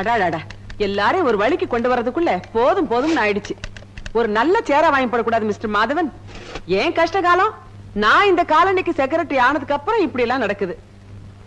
அடாடாடா. எல்லாரையும் ஒரு வழிக்கு கொண்டு வரதுக்குள்ள போதும் போதும்னு ஆயிடுச்சு. ஒரு நல்ல சேரா வாங்கி போடக்கூடாது மிஸ்டர் மாதவன். ஏன் கஷ்ட காலம்? நான் இந்த காலனிக்கு செக்ரட்டரி ஆனதுக்கு அப்புறம் இப்படி எல்லாம் நடக்குது.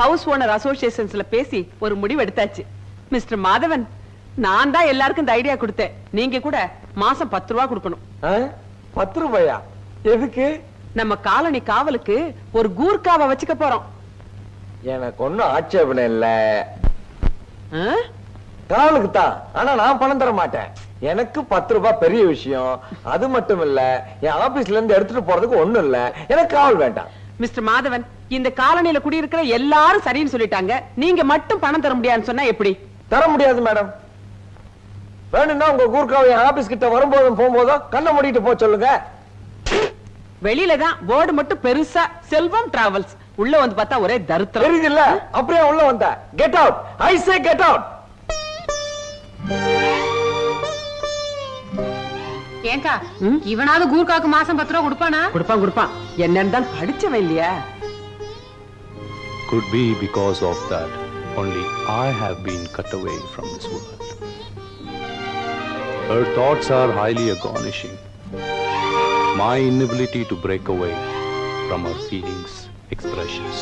ஹவுஸ் ஓனர் அசோசியேஷன்ஸ்ல பேசி ஒரு முடிவு எடுத்தாச்சு. மிஸ்டர் மாதவன் நான் தான் எல்லாருக்கும் இந்த ஐடியா கொடுத்தேன். நீங்க கூட மாசம் பத்து ரூபா கொடுக்கணும்? பத்து ரூபாயா? எதுக்கு? நம்ம காலனி காவலுக்கு ஒரு கூர்க்காவை வச்சுக்க போறோம். எனக்கு ஒண்ணும் ஆட்சேபனை இல்ல. ஆ? காவலுக்கு தான் ஆனா நான் பணம் தர மாட்டேன். எனக்கு பத்து ரூபாய் பெரிய விஷயம். அது மட்டும் இல்ல என் ஆபீஸ்ல இருந்து எடுத்துட்டு போறதுக்கு ஒண்ணும் இல்ல. எனக்கு காவல் வேண்டாம். மிஸ்டர் மாதவன் இந்த காலனியில குடியிருக்கிற எல்லாரும் சரின்னு சொல்லிட்டாங்க. நீங்க மட்டும் பணம் தர முடியாதுன்னு சொன்னா எப்படி? தர முடியாது மேடம். வேணும்னா உங்க கூர்க்காவை என் ஆபீஸ் கிட்ட வரும்போதும் போகும்போதும் கண்ணை மூடிட்டு போக சொல்லுங்க. வெளியில தான் போர்டு மட்டும் பெருசா செல்வம் டிராவல்ஸ் உள்ள வந்து பார்த்தா ஒரே தருத்திரம். தெரியுது இல்ல அப்படியே உள்ள வந்த. Get out I say get out ஏங்கா? இவனாவது கூர்க்காக்கு மாசம் பத்து ரூபா கொடுப்பானா கொடுப்பான் கொடுப்பான் என்ன இருந்தாலும் படிச்சவன் இல்லையா Could be because of that only I have been cut away from this world. Her thoughts are highly astonishing. My inability to break away from her feelings, expressions.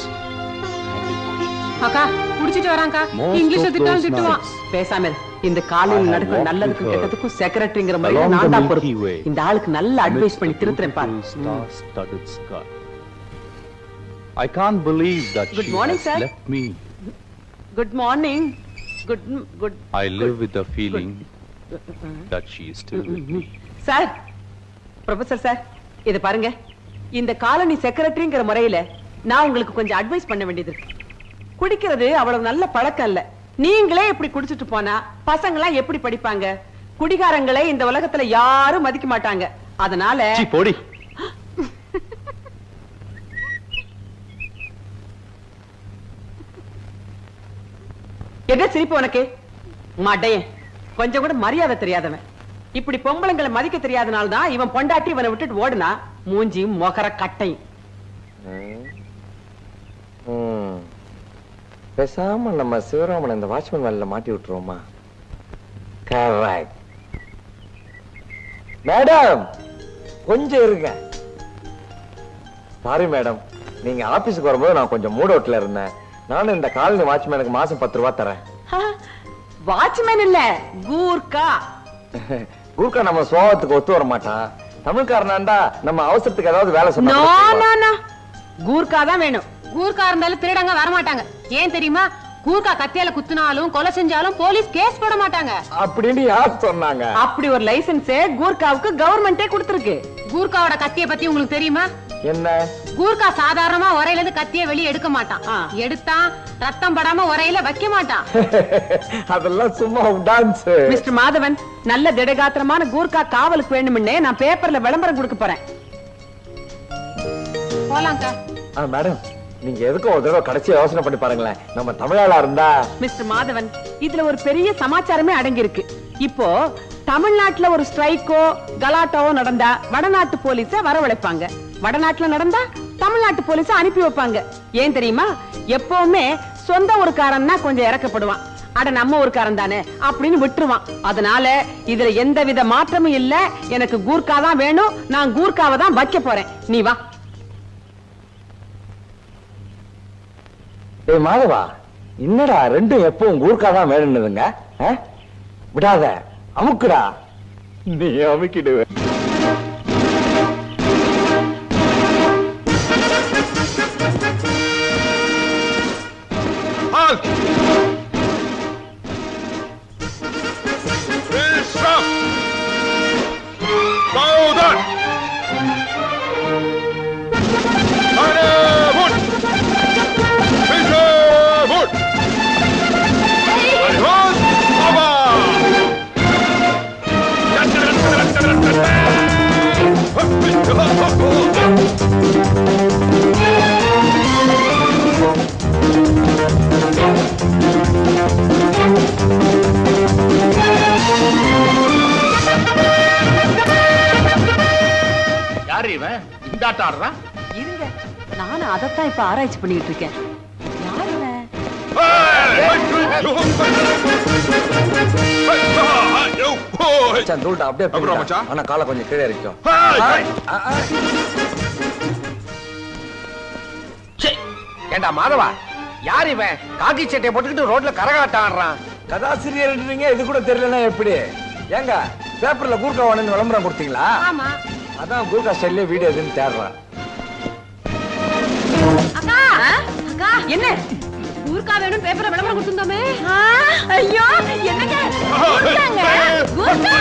அக்கா குடிச்சிட்டு வராங்கா Most இங்கிலீஷ்ல திட்டாலும் திட்டுவான். nights, பேசாம இரு. இந்த காலையில் நடக்கிற நல்லதுக்கும் கெட்டதுக்கும் செக்ரட்டரிங்கிற மாதிரி நான் தான் பொறுப்பு. இந்த ஆளுக்கு நல்ல அட்வைஸ் பண்ணி திருத்துறேன் பாரு. I can't believe that Good she morning, has sir. left me. Good morning good good I live with the feeling that she is still with me. Sir professor sir இது பாருங்க. இந்த காலனி செக்ரட்டரிங்கிற முறையில நான் உங்களுக்கு கொஞ்சம் advice பண்ண வேண்டியது இருக்கு. குடிக்கிறது அவ்வளவு நல்ல பழக்கம் இல்ல. நீங்களே இப்படி குடிச்சிட்டு போனா பசங்களாம் எப்படி படிப்பாங்க? குடிகாரங்களை இந்த உலகத்துல யாரும் மதிக்க மாட்டாங்க. அதனால போடி. என்ன சிரிப்பு உனக்கு? மாட்டையன் கொஞ்சம் கூட மரியாதை தெரியாதவன். இப்படி பொம்பளைங்களை மதிக்க தெரியாதனால தான் இவன் பொண்டாட்டி இவனை விட்டுட்டு ஓடுனா மூஞ்சி மொகர கட்டையும். பேசாம நம்ம சிவராமன் இந்த வாட்ச்மேன் வேலையில மாட்டி விட்டுருவோமா? கரெக்ட் மேடம் கொஞ்சம் இருங்க. சாரி மேடம் நீங்க ஆபீஸ்க்கு வரும்போது நான் கொஞ்சம் மூட் அவுட்ல இருந்தேன். நானும் இந்த காலனி வாட்ச்மேனுக்கு மாசம் பத்து ரூபா தரேன். வாட்ச்மேன் இல்ல கூர்க்கா குருக்கா நம்ம சோகத்துக்கு ஒத்து வர மாட்டான் தமிழ்காரனாண்டா நம்ம அவசரத்துக்கு ஏதாவது வேலை சொன்னா கூர்க்கா தான் வேணும். கூர்க்கா இருந்தாலும் திருடங்க வர மாட்டாங்க ஏன் தெரியுமா? கூர்க்கா கத்தியால குத்துனாலும் கொலை செஞ்சாலும் போலீஸ் கேஸ் போட மாட்டாங்க. அப்படின்னு யார் சொன்னாங்க? அப்படி ஒரு லைசென்ஸ் கூர்க்காவுக்கு கவர்மெண்டே கொடுத்திருக்கு. கூர்க்காவோட கத்திய பத்தி உங்களுக்கு தெரியுமா? என்ன? கூர்க்கா சாதாரணமா உரையில இருந்து கத்திய வெளிய எடுக்க மாட்டான். எடுத்தான் ரத்தம் படாம உரையில வைக்க மாட்டான். அதெல்லாம் சும்மா டான்ஸ் மிஸ்டர் மாதவன் நல்ல திடகாத்திரமான கூர்க்கா காவலுக்கு வேணும்னே நான் பேப்பர்ல விளம்பரம் கொடுக்க போறேன். போலாம்க்கா. ஆ மேடம் நீங்க எதுக்கும் ஒரு தடவை கடைசி யோசனை பண்ணி பாருங்களேன். நம்ம தமிழாளா இருந்தா? மிஸ்டர் மாதவன் இதுல ஒரு பெரிய சமாச்சாரமே அடங்கி இருக்கு இப்போ தமிழ்நாட்டுல ஒரு ஸ்ட்ரைக்கோ கலாட்டாவோ நடந்தா வடநாட்டு போலீஸ வரவழைப்பாங்க. வடநாட்டுல நடந்தா தமிழ்நாட்டு போலீஸ அனுப்பி வைப்பாங்க. ஏன் தெரியுமா? எப்பவுமே சொந்த ஒரு ஊருக்காரன்னா கொஞ்சம் இறக்கப்படுவான். அட நம்ம ஒரு காரன் தானே அப்படின்னு விட்டுருவான். அதனால இதுல எந்த வித மாற்றமும் இல்ல. எனக்கு கூர்க்கா தான் வேணும். நான் கூர்க்காவை தான் வைக்க போறேன். நீ வா. டேய் மாதவா என்னடா ரெண்டும் எப்பவும் ஊர்க்காதான் வேணும்னுதுங்க விடாத அமுக்குடா. நீ அமுக்கிடுவேன் இவன் இந்த ஆட்டம் ஆடுறான் இருங்க நானும் அதைத்தான் இப்ப ஆராய்ச்சி பண்ணிட்டு இருக்கேன்! மச்சான் தூள்டா அப்படியே அப்புறம். மச்சான்? ஆனா காலை கொஞ்சம் கீழே இருக்கும்! ஏண்டா மாதவா? யார் இவன்? காக்கி சட்டையை போட்டுக்கிட்டு ரோட்ல கரகாட்டம் ஆடுறான். கதாசிரியர்ன்றீங்க இது கூட தெரியலன்னா எப்படி? ஏங்க பேப்பர்ல கூர்க்கா வாணன்னு விளம்பரம் கொடுத்தீங்களா? ஆமா. அதான் கூகா செல்ல வீடியோ எதுன்னு தேடுறான் அக்கா என்ன ஊர்க்கா வேணும் பேப்பர்ல விளம்பரம் கொடுத்திருந்தோமே ஐயோ என்னங்க ஊர்க்காங்க ஊர்க்கா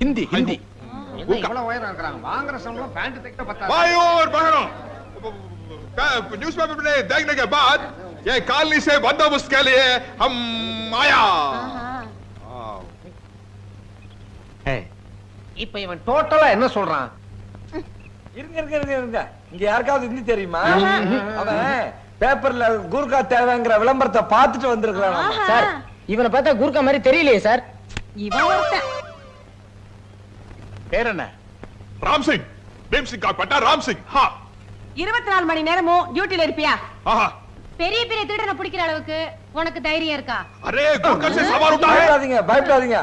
ஹிந்தி ஹிந்தி இவ்வளவு உயரம் இருக்கிறாங்க வாங்குற சம்பளம் பேண்ட் தைக்க பத்தாது भाई और बहनों न्यूज पेपर में देखने के बाद ये कॉलोनी से बंदोबस्त के लिए हम आया हाँ। இப்ப இவன் டோட்டலா என்ன சொல்றான் இருங்க இருங்க இருங்க இருங்க இங்க யாருக்காவது ஹிந்தி தெரியுமா அவன் பேப்பர்ல கூர்க்கா தேவைங்கிற விளம்பரத்தை பார்த்துட்டு வந்திருக்கிறான் சார் இவனை பார்த்தா குர்கா மாதிரி தெரியலையே சார் இவன் ஒருத்தன் பேர் என்ன? ராம் சிங். பீம் சிங் காக்பட்டா ராம் சிங். ஹா. இருபத்தி நாலு மணி நேரமும் டியூட்டில இருப்பியா? பெரிய பெரிய திருடனை பிடிக்கிற அளவுக்கு உனக்கு தைரியம் இருக்கா? அரே குர்கா சவார் பயப்படாதீங்க பயப்படாதீங்க.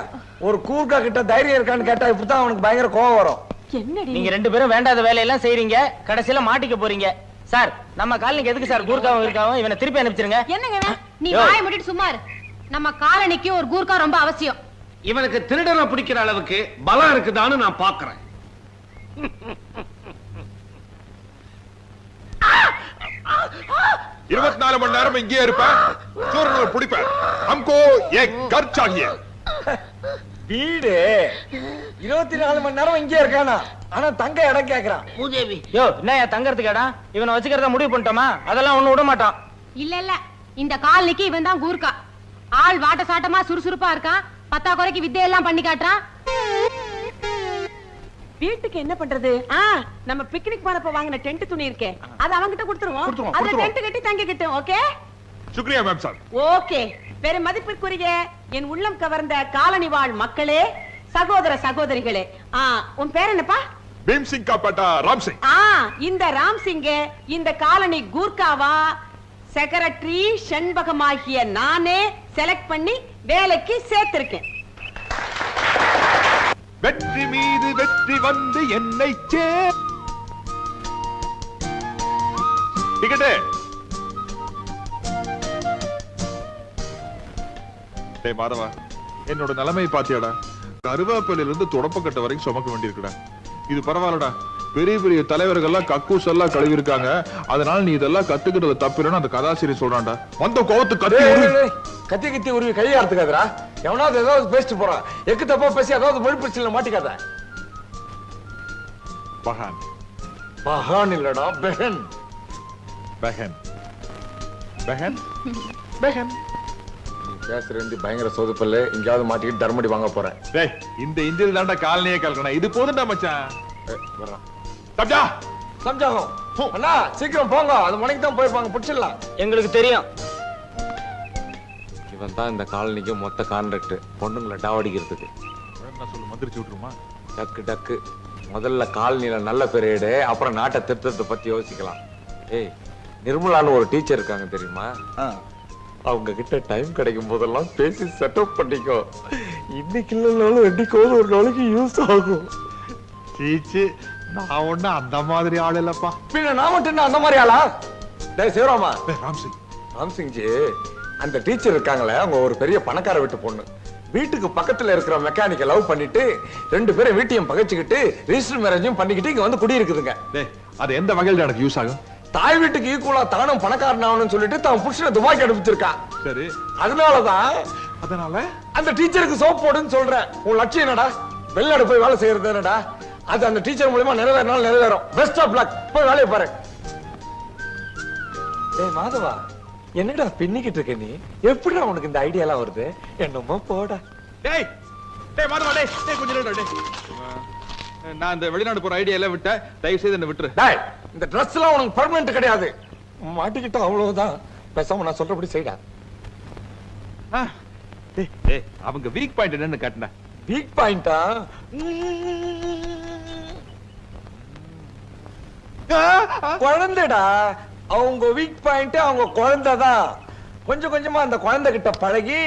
ஒரு கூர்க்கா கிட்ட தைரியம் இருக்கான்னு கேட்டா இப்பதான் அவனுக்கு பயங்கர கோவம் வரும். என்னடி? நீங்க ரெண்டு பேரும் வேண்டாத வேலையெல்லாம் செய்றீங்க. கடைசியில மாட்டிக்க போறீங்க. சார் நம்ம காலனிக்கு எதுக்கு சார் கூர்க்காவும் இருக்காவும்? இவனை திருப்பி அனுப்பிச்சிருங்க. என்னங்க நீ வாய முடிட்டு சும்மா நம்ம காலனிக்கு ஒரு கூர்க்கா ரொம்ப அவசியம். இவனுக்கு திருடனை பிடிக்கிற அளவுக்கு பலம் இருக்குதான்னு நான் பாக்குறேன் இருபத்தி நாலு மணி நேரம் இங்கே இருப்பேன். சூரனை பிடிப்பேன். அம்கோ ஏ கர்ச்சாகிய. வீடு. இருபத்தி நாலு மணி நேரம் இங்கே இருக்கானா? ஆனா தங்க இடம் கேக்குறான். பூதேவி. யோ என்ன தங்கறதுக்கு இடம்? இவனை வச்சுக்கிறத முடிவு பண்ணிட்டோமா? அதெல்லாம் ஒண்ணு விட மாட்டான். இல்ல இல்ல. இந்த கால் நிக்கி இவன் தான் கூர்க்கா. ஆள் வாட்ட சாட்டமா சுறுசுறுப்பா இருக்கான். பத்தா குறைக்கு வித்தையெல்லாம் பண்ணி காட்டுறான். வீட்டுக்கு என்ன பண்றது? நம்ம பிக்னிக் போறப்ப வாங்கின டென்ட் துணி இருக்கே. அது அவங்கிட்ட கொடுத்துருவோம். அதுல டென்ட் கட்டி தங்கிக்கிட்டோம் ஓகே? சுக்ரியா மேம் சார். ஓகே. பெரு மதிப்பிற்குரிய என் உள்ளம் கவர்ந்த காலனி வாழ் மக்களே சகோதர சகோதரிகளே. உன் பேர் என்னப்பா? பீம்சிங் காப்பாட்டா ராம்சிங். இந்த ராம்சிங்க இந்த காலனி கூர்காவா செக்ரட்டரி செண்பகமாகிய நானே செலக்ட் பண்ணி வேலைக்கு சேர்த்திருக்கேன். வெற்றி மீது வெற்றி வந்து என்னை சே டிக்கெட்டு. டேய் மாதவா என்னோட நிலைமை பாத்தியாடா. கருவேப்பிலிருந்து தொடப்பக்கட்ட வரைக்கும் சுமக்க வேண்டியிருக்குடா. இது பரவாயில்லடா. பெரிய பெரிய தலைவர்கள்லாம் கக்கூஸ் எல்லாம் கழுவி இருக்காங்க அதனால நீ இதெல்லாம் கத்துக்கிட்டது தப்பில்லைன்னு அந்த கதாசிரியர் சொல்றான்டா. வந்த கோவத்து கத்தி கத்தி கத்தி உருவி கையை அறுத்துக்காதரா எவனாவது ஏதாவது பேசிட்டு போறான் எக்கு தப்பா பேசி ஏதாவது மொழி பிரச்சனை மாட்டிக்காத. பகான். மகான் இல்லடா பெஹன் பெஹன் பெஹன் பெஹன் நீ பேசுற ஹிந்தி பயங்கர சொதுப்பல்ல எங்கேயாவது மாட்டிக்கிட்டு தர்மடி வாங்க போறேன். டேய் இந்த இந்தியில் தாண்டா காலனியே கலக்கணும் இது போதும்டா மச்சான். வர்றான் சப்ஜா சம்ஜாகம். அண்ணா சீக்கிரம் போங்க. அது மணிக்கு தான் போயிருப்பாங்க. பிடிச்சிடலாம். எங்களுக்கு தெரியும். இவன் தான் இந்த காலனிக்கு மொத்த கான்ட்ராக்ட் பொண்ணுங்களை டாவடிக்கிறதுக்கு சொல்லு மந்திரிச்சு விட்டுருமா? டக்கு டக்கு. முதல்ல காலனில நல்ல பெரியடு அப்புறம் நாட்டை திருத்தத்தை பத்தி யோசிக்கலாம். ஏய் நிர்மலான்னு ஒரு டீச்சர் இருக்காங்க தெரியுமா? அவங்க கிட்ட டைம் கிடைக்கும் போதெல்லாம் பேசி செட்டப் பண்ணிக்கோ. இன்னைக்கு இல்லைனாலும் என்னைக்காவது ஒரு நாளைக்கு யூஸ் ஆகும். சீச்சு நான் ஒண்ணு அந்த மாதிரி ஆள் இல்லப்பா. பின்ன நான் மட்டும் என்ன அந்த மாதிரி ஆளா? டேய் சிவராமா. டேய், ராம்சிங். ராம்சிங் ஜி அந்த டீச்சர் இருக்காங்களே அவங்க ஒரு பெரிய பணக்கார வீட்டு பொண்ணு. வீட்டுக்கு பக்கத்துல இருக்கிற மெக்கானிக்க லவ் பண்ணிட்டு ரெண்டு பேரும் வீட்டையும் பகைச்சுக்கிட்டு ரிஜிஸ்டர் மேரேஜும் பண்ணிக்கிட்டு இங்க வந்து குடியிருக்குதுங்க. டேய் அது எந்த வகையில் எனக்கு யூஸ் ஆகும்? தாய் வீட்டுக்கு ஈக்குவலா தானும் பணக்காரன் ஆகணும்னு சொல்லிட்டு தான் புருஷனை துபாய்க்கு அனுப்பிச்சிருக்கா. சரி. அதனாலதான் அதனால? அந்த டீச்சருக்கு சோப் போடுன்னு சொல்றேன். உன் லட்சியம் என்னடா? வெளிநாடு போய் வேலை செய்யறது என்னடா? அது அந்த டீச்சர் மூலியமா நிறைவேறினாலும் நிறைவேறும். பெஸ்ட் ஆஃப் லக் போய் வேலையை பாரு. ஏய் மாதவா என்னடா பின்னிக்கிட்டு இருக்க நீ? எப்படிடா உனக்கு இந்த ஐடியா எல்லாம் வருது? என்னமோ போடா. டேய் டேய் மாதவா டேய் டேய் கொஞ்சம் நேரம் டேய். நான் இந்த வெளிநாடு போற ஐடியா எல்லாம் விட்டேன். தயவு செய்து என்ன விட்டுரு. டேய் இந்த Dress எல்லாம் உனக்கு பர்மனன்ட் கிடையாது. மாட்டிக்கிட்டா அவ்வளவுதான். பேசாம நான் சொல்றபடி செய்டா. ஆ, டேய் டேய் அவங்க வீக் பாயிண்ட் என்னன்னு காட்டுன வீக் பாயிண்டா குழந்தைடா. அவங்க வீக் பாயிண்ட் அவங்க குழந்தை தான் கொஞ்சம் கொஞ்சமா அந்த குழந்தை கிட்ட பழகி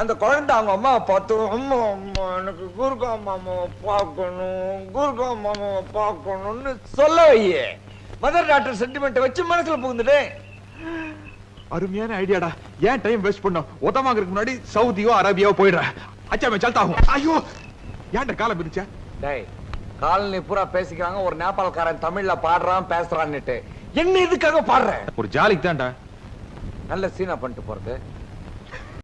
அந்த குழந்தை அவங்க அம்மாவை பார்த்து அம்மா அம்மா எனக்கு குருகா மாமாவை பார்க்கணும் குருகா மாமாவை பார்க்கணும்னு சொல்ல வையே. மதர் டாக்டர் சென்டிமெண்ட் வச்சு மனசுல புகுந்துட்டு அருமையான ஐடியாடா ஏன் டைம் வேஸ்ட் பண்ணோம்? உத வாங்குறதுக்கு முன்னாடி சவுதியோ அரேபியாவோ போயிடுற. அச்சா மே சல்தா ஹூம் ஐயோ! ஏன்டா காலம் பிரிச்ச டேய் காலனி பூரா பேசிக்கிறாங்க. ஒரு நேபாளக்காரன் தமிழ்ல பாடுறான் பேசுறான்னுட்டு. என்ன இதுக்காக பாடுற? ஒரு ஜாலிக்கு தான்டா. நல்ல சீனா பண்ணிட்டு போறது.